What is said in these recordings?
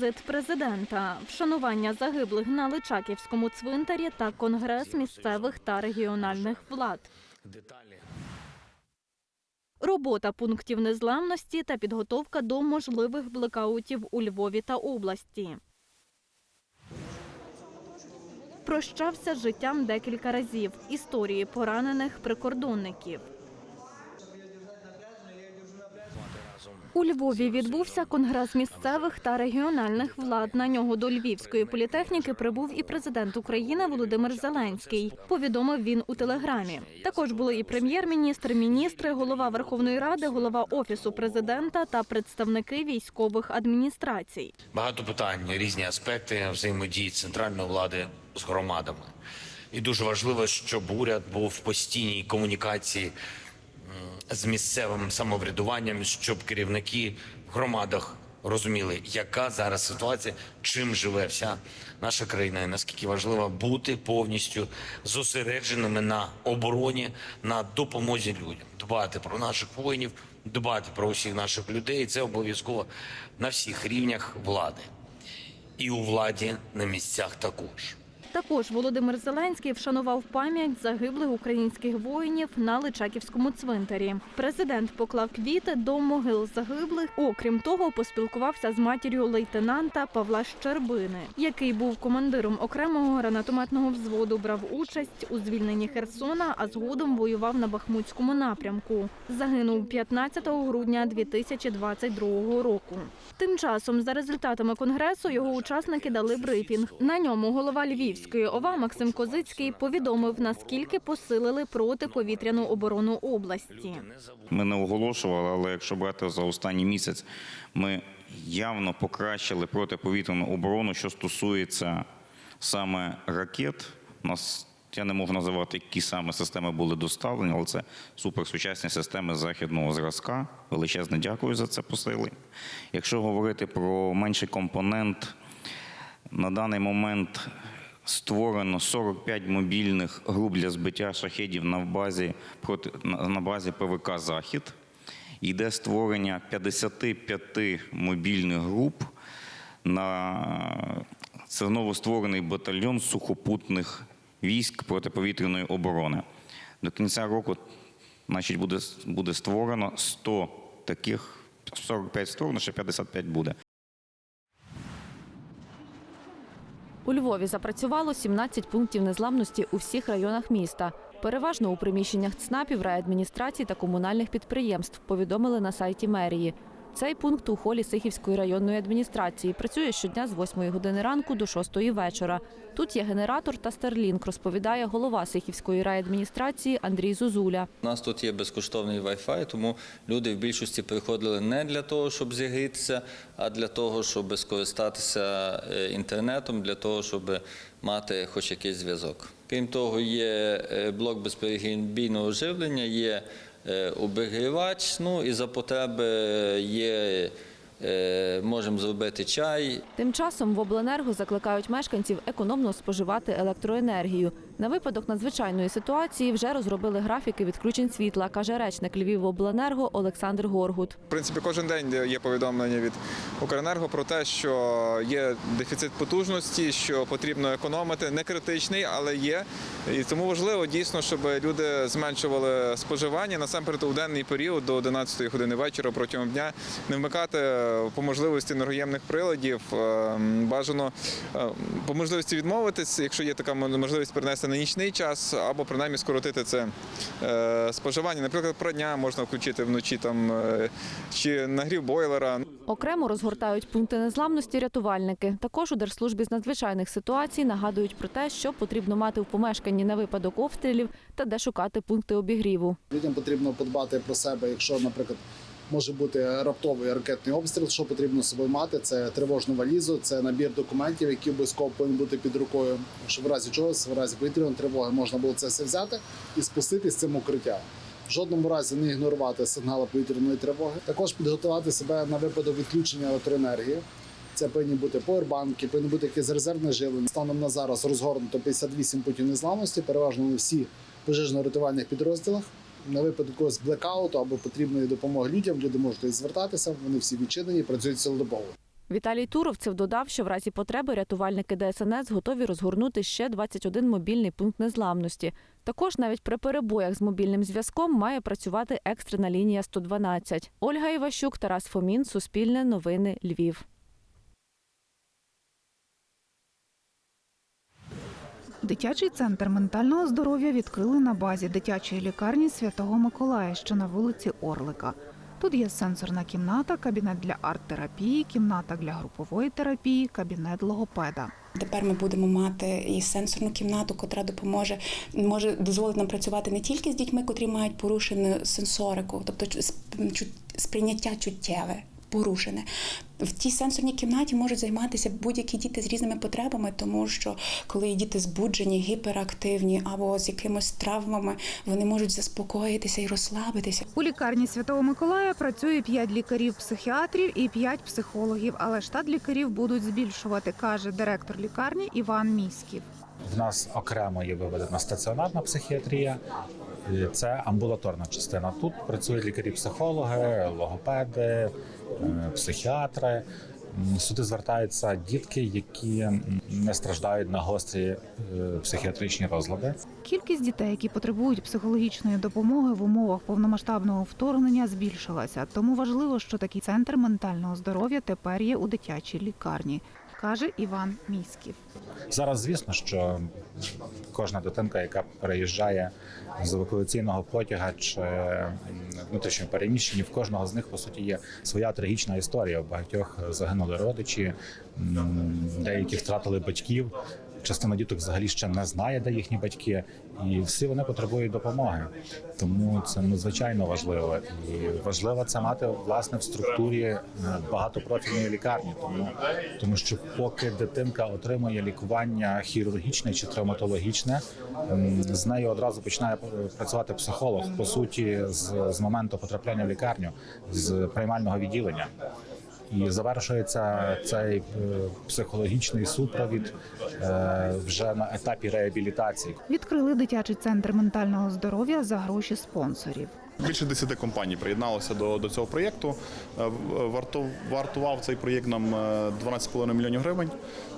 візит президента, вшанування загиблих на Личаківському цвинтарі та конгрес місцевих та регіональних влад. Деталі. Робота пунктів незламності та підготовка до можливих блекаутів у Львові та області. Прощався з життям декілька разів. Історії поранених прикордонників. У Львові відбувся конгрес місцевих та регіональних влад. На нього до Львівської політехніки прибув і президент України Володимир Зеленський. Повідомив він у телеграмі. Також були і прем'єр-міністр, міністри, голова Верховної Ради, голова офісу президента та представники військових адміністрацій. Багато питань, різні аспекти взаємодії центральної влади з громадами. І дуже важливо, щоб уряд був в постійній комунікації з місцевим самоврядуванням, щоб керівники в громадах розуміли, яка зараз ситуація, чим живе вся наша країна, і наскільки важливо бути повністю зосередженими на обороні, на допомозі людям, дбати про наших воїнів, дбати про усіх наших людей. І це обов'язково на всіх рівнях влади і у владі на місцях також. Також Володимир Зеленський вшанував пам'ять загиблих українських воїнів на Личаківському цвинтарі. Президент поклав квіти до могил загиблих. Окрім того, поспілкувався з матір'ю лейтенанта Павла Щербини, який був командиром окремого гранатометного взводу, брав участь у звільненні Херсона, а згодом воював на Бахмутському напрямку. Загинув 15 грудня 2022 року. Тим часом, за результатами конгресу, його учасники дали брифінг. На ньому голова Львівської ОВА Максим Козицький повідомив, наскільки посилили протиповітряну оборону області. Ми не оголошували, але якщо брати за останній місяць, ми явно покращили протиповітряну оборону, що стосується саме ракет. Нас я не можу називати, які саме системи були доставлені, але це суперсучасні системи західного зразка. Величезне дякую за це посилення. Якщо говорити про менший компонент, на даний момент створено 45 мобільних груп для збиття шахедів на базі проти на базі ПВК Захід. Йде створення 55 мобільних груп на це новостворений батальйон сухопутних військ протиповітряної оборони. До кінця року, значить, буде, буде створено 100 таких, 45 створено, ще 55 буде. У Львові запрацювало 17 пунктів незламності у всіх районах міста. Переважно у приміщеннях ЦНАПів, райадміністрацій та комунальних підприємств, повідомили на сайті мерії. Цей пункт у холі Сихівської районної адміністрації працює щодня з 8 години ранку до 6 вечора. Тут є генератор та стерлінк, розповідає голова Сихівської райадміністрації Андрій Зузуля. У нас тут є безкоштовний Wi-Fi, тому люди в більшості приходили не для того, щоб зігрітися, а для того, щоб скористатися е, інтернетом, для того, щоб мати хоч якийсь зв'язок. Крім того, є е, блок безперебійного живлення, є обігрівач, ну і за потреби є, е, можемо зробити чай, Тим часом в обленерго закликають мешканців економно споживати електроенергію. На випадок надзвичайної ситуації вже розробили графіки відключень світла, каже речник Львівобленерго Олександр Горгут. В принципі, кожен день є повідомлення від Укренерго про те, що є дефіцит потужності, що потрібно економити. Не критичний, але є. І тому важливо дійсно, щоб люди зменшували споживання насамперед у денний період до 11 години вечора протягом дня, не вмикати е, по можливості енергоємних приладів. Е, Бажано е, по можливості відмовитись, якщо є така можливість перенести на нічний час, або принаймні скоротити це е, споживання. Наприклад, про дня можна включити вночі там чи нагрів бойлера. Окремо розгортають пункти незламності рятувальники. Також у Держслужбі з надзвичайних ситуацій нагадують про те, що потрібно мати в помешканні на випадок обстрілів та де шукати пункти обігріву. Людям потрібно подбати про себе, якщо, наприклад, може бути раптовий ракетний обстріл, що потрібно з собою мати. Це тривожну валізу, це набір документів, які обов'язково повинні бути під рукою, щоб в разі чогось, в разі повітряної тривоги можна було це все взяти і спуститись з цим укриття. В жодному разі не ігнорувати сигнали повітряної тривоги. Також підготувати себе на випадок відключення електроенергії. Це повинні бути поwerбанки, повинні бути якесь резервне живлення. Станом на зараз розгорнуто 58 путів незламності, переважно на всі пожежно-рятувальних підрозділах. На випадок якогось блекауту або потрібної допомоги людям, люди можуть звертатися. Вони всі відчинені, працюють цілодобово. Віталій Туровцев додав, що в разі потреби рятувальники ДСНС готові розгорнути ще 21 мобільний пункт незламності. Також навіть при перебоях з мобільним зв'язком має працювати екстрена лінія 112. Ольга Іващук, Тарас Фомін, Суспільне новини, Львів. Дитячий центр ментального здоров'я відкрили на базі дитячої лікарні Святого Миколая, що на вулиці Орлика. Тут є сенсорна кімната, кабінет для арт-терапії, кімната для групової терапії, кабінет логопеда. Тепер ми будемо мати і сенсорну кімнату, котра допоможе, може дозволить нам працювати не тільки з дітьми, котрі мають порушену сенсорику, тобто сприйняття чуттєве. Порушене в тій сенсорній кімнаті можуть займатися будь-які діти з різними потребами, тому що коли діти збуджені, гіперактивні або з якимись травмами, вони можуть заспокоїтися і розслабитися. У лікарні Святого Миколая працює 5 лікарів-психіатрів і 5 психологів, але штат лікарів будуть збільшувати, каже директор лікарні Іван Міськів. В нас окремо є виведена стаціонарна психіатрія. Це амбулаторна частина. Тут працюють лікарі-психологи, логопеди, психіатри. М, Сюди звертаються дітки, які не страждають на гострі е, психіатричні розлади. Кількість дітей, які потребують психологічної допомоги в умовах повномасштабного вторгнення, збільшилася. Тому важливо, що такий центр ментального здоров'я тепер є у дитячій лікарні, каже Іван Міськів. Зараз, звісно, що кожна дитинка, яка переїжджає з евакуаційного потяга чи внутрішньо переміщені, в кожного з них по суті є своя трагічна історія. У багатьох загинули родичі, деяких втратили батьків. Частина діток взагалі ще не знає, де їхні батьки, і всі вони потребують допомоги. Тому це надзвичайно важливо. І важливо це мати власне в структурі е, багатопрофільної лікарні, тому, тому що поки дитинка отримує лікування хірургічне чи травматологічне, з нею одразу починає працювати психолог. По суті, з, з моменту потрапляння в лікарню, з приймального відділення. І завершується цей е, психологічний супровід е, вже на етапі реабілітації. Відкрили дитячий центр ментального здоров'я за гроші спонсорів. Більше 10 компаній приєдналося до, до цього проєкту. Е, Варту, вартував цей проєкт нам е, 12,5 мільйонів гривень.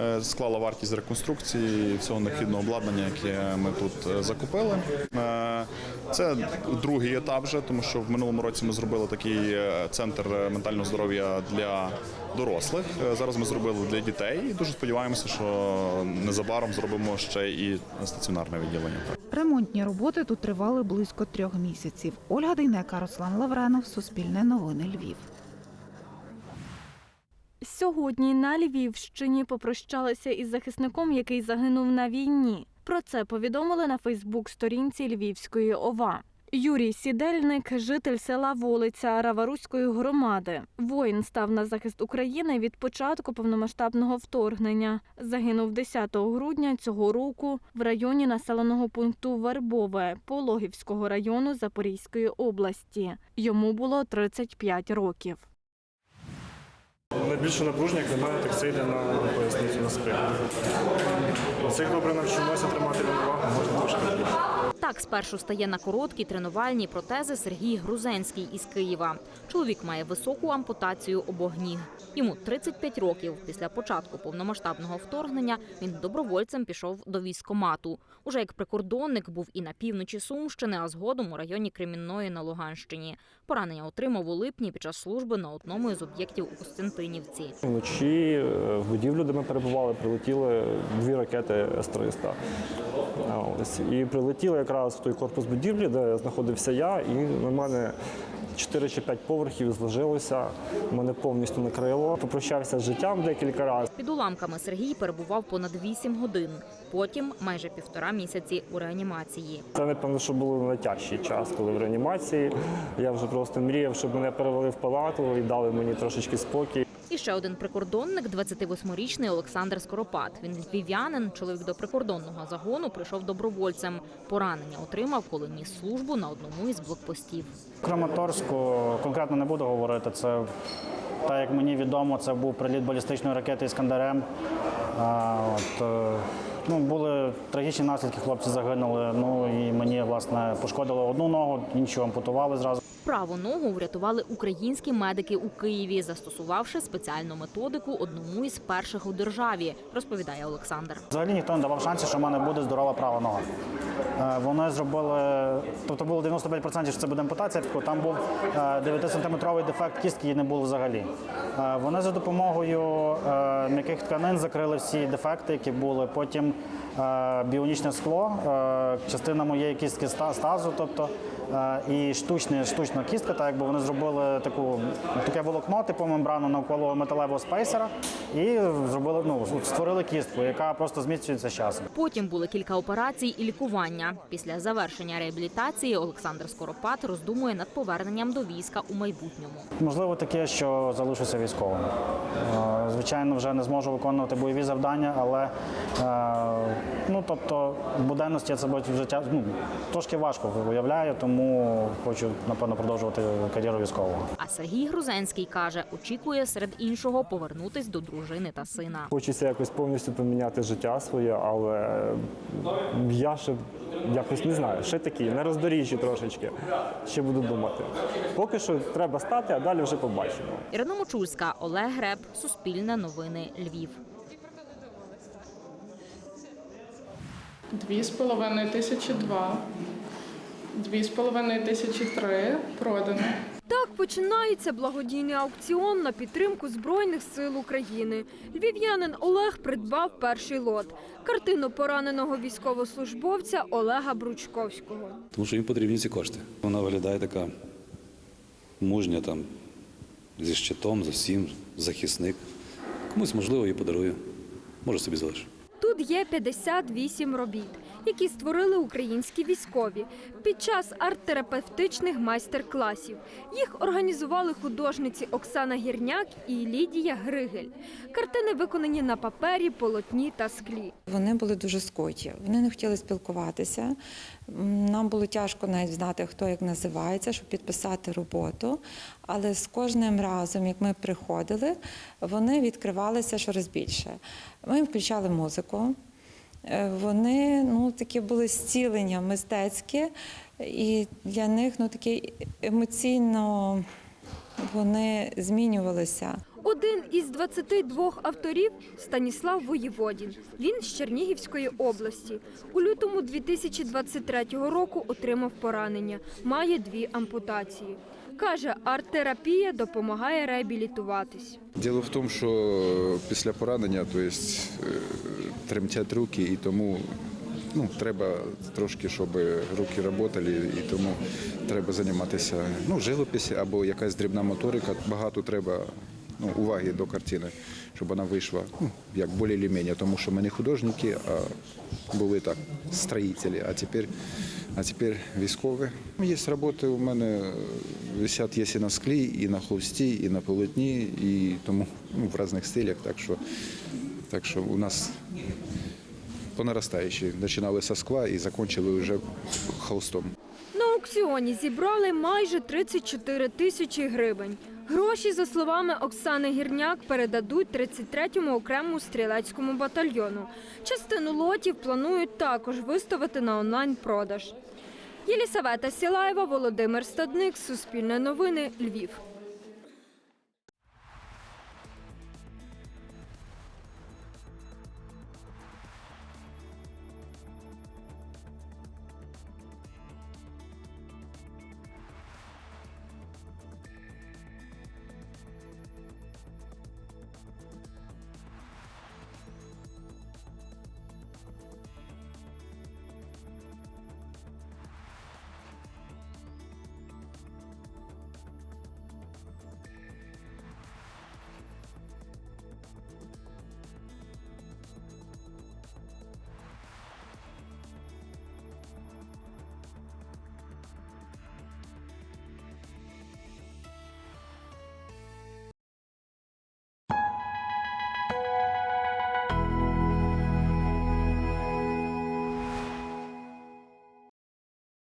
Е, Склала вартість реконструкції всього необхідного обладнання, яке ми тут е, закупили. Е, Це другий етап вже, тому що в минулому році ми зробили такий е, центр е, ментального здоров'я для дорослих. Е, Зараз ми зробили для дітей і дуже сподіваємося, що незабаром зробимо ще і стаціонарне відділення. Ремонтні роботи тут тривали близько трьох місяців. Ольга Дейнека, Руслан Лавренов, Суспільне новини Львів. Сьогодні на Львівщині попрощалися із захисником, який загинув на війні. Про це повідомили на Фейсбук-сторінці Львівської ОВА. Юрій Сідельник, житель села Волиця Раваруської громади. Воїн став на захист України від початку повномасштабного вторгнення. Загинув 10 грудня цього року в районі населеного пункту Вербове Пологівського району Запорізької області. Йому було 35 років. Найбільше напруження, як мене, так це йде на поясницю на спину. Це добре навчимося тримати рівновагу, можна трошки. Так спершу стає на короткі тренувальні протези Сергій Грузенський із Києва. Чоловік має високу ампутацію обох ніг. Йому 35 років. Після початку повномасштабного вторгнення він добровольцем пішов до військомату. Уже як прикордонник був і на півночі Сумщини, а згодом у районі Кремінної на Луганщині. Поранення отримав у липні під час служби на одному із об'єктів у Костянтинівці. Вночі е, в будівлю, де ми перебували, прилетіли дві ракети С-300. І прилетіли якраз в той корпус будівлі, де знаходився я, і на мене 4 чи 5 поверхів зложилося, мене повністю накрило. Попрощався з життям декілька разів. Під уламками Сергій перебував понад 8 годин. Потім майже півтора місяці у реанімації. Це, напевно, що було найтяжчий час, коли в реанімації. Я вже просто мріяв, щоб мене перевели в палату і дали мені трошечки спокій. І ще один прикордонник, 28-річний Олександр Скоропад. Він львів'янин, чоловік до прикордонного загону прийшов добровольцем. Поранення отримав, коли ніс службу на одному із блокпостів. Краматорську конкретно не буду говорити. Це так як мені відомо, це був приліт балістичної ракети Іскандерем. А, от, е, ну, були трагічні наслідки, хлопці загинули. Ну і мені власне пошкодило одну ногу, іншу ампутували зразу. Праву ногу врятували українські медики у Києві, застосувавши спеціальну методику одному із перших у державі, розповідає Олександр. Взагалі ніхто не давав шансів, що в мене буде здорова права нога. Е, Вони зробили, тобто було 95% що це буде ампутація, тобто там був 9-сантиметровий дефект кістки і не було взагалі. Е, Вони за допомогою е, м'яких тканин закрили всі дефекти, які були. Потім е, біонічне скло, е, частина моєї кістки стазу, тобто е, і штучне, штучна кістка, так якби вони зробили таку таке волокно, типу мембрану навколо металевого спейсера, і зробили ну створили кістку, яка просто зміцнюється з часом. Потім були кілька операцій і лікування. Після завершення реабілітації Олександр Скоропад роздумує над поверненням до війська у майбутньому. Можливо, таке, що залишуся військовим. Звичайно, вже не зможу виконувати бойові завдання, але ну тобто в буденності я себе в життя ну, трошки важко виявляю, тому хочу напевно продовжувати кар'єру військового. А Сергій Грузенський каже, очікує серед іншого повернутись до дружини та сина. Хочеться якось повністю поміняти життя своє, але я ще якось не знаю, ще такий, на роздоріжжі трошечки. Ще буду думати. Поки що треба стати, а далі вже побачимо. Ірина Мочульська, Олег Греб, Суспільне новини, Львів. Дві з половиною тисячі два, дві з половиною тисячі три продано. Так починається благодійний аукціон на підтримку Збройних сил України. Львів'янин Олег придбав перший лот картину пораненого військовослужбовця Олега Бручковського. Тому що їм потрібні ці кошти. Вона виглядає така мужня там зі щитом, з усім, захисник. Комусь, можливо, її подарую. Може собі залишу. Тут є 58 робіт, які створили українські військові під час арт-терапевтичних майстер-класів. Їх організували художниці Оксана Гірняк і Лідія Григель. Картини виконані на папері, полотні та склі. Вони були дуже скоті. Вони не хотіли спілкуватися. Нам було тяжко навіть знати, хто як називається, щоб підписати роботу. Але з кожним разом, як ми приходили, вони відкривалися щораз більше. Ми включали музику. Е, Вони ну, такі були зцілення мистецьке, і для них ну, таке емоційно вони змінювалися. Один із 22 авторів Станіслав Воєводін. Він з Чернігівської області. У лютому 2023 року отримав поранення. Має дві ампутації. Каже, арт-терапія допомагає реабілітуватись. Діло в тому, що після поранення то есть, е, тремтять руки, і тому ну, треба трошки, щоб руки працювали, і тому треба займатися ну, живописі або якась дрібна моторика. Багато треба ну, уваги до картини, щоб вона вийшла ну, як більш-менш, тому що ми не художники, а були так строїтелі, а тепер, а тепер військові. Є роботи у мене висять є і на склі, і на холсті, і на полотні, і тому ну, в різних стилях. Так що, так що у нас по наростаючій. Починали зі скла і закінчили вже холстом. На аукціоні зібрали майже 34 тисячі гривень. Гроші, за словами Оксани Гірняк, передадуть 33-му окремому стрілецькому батальйону. Частину лотів планують також виставити на онлайн-продаж. Єлісавета Сілаєва, Володимир Стадник, Суспільне новини, Львів.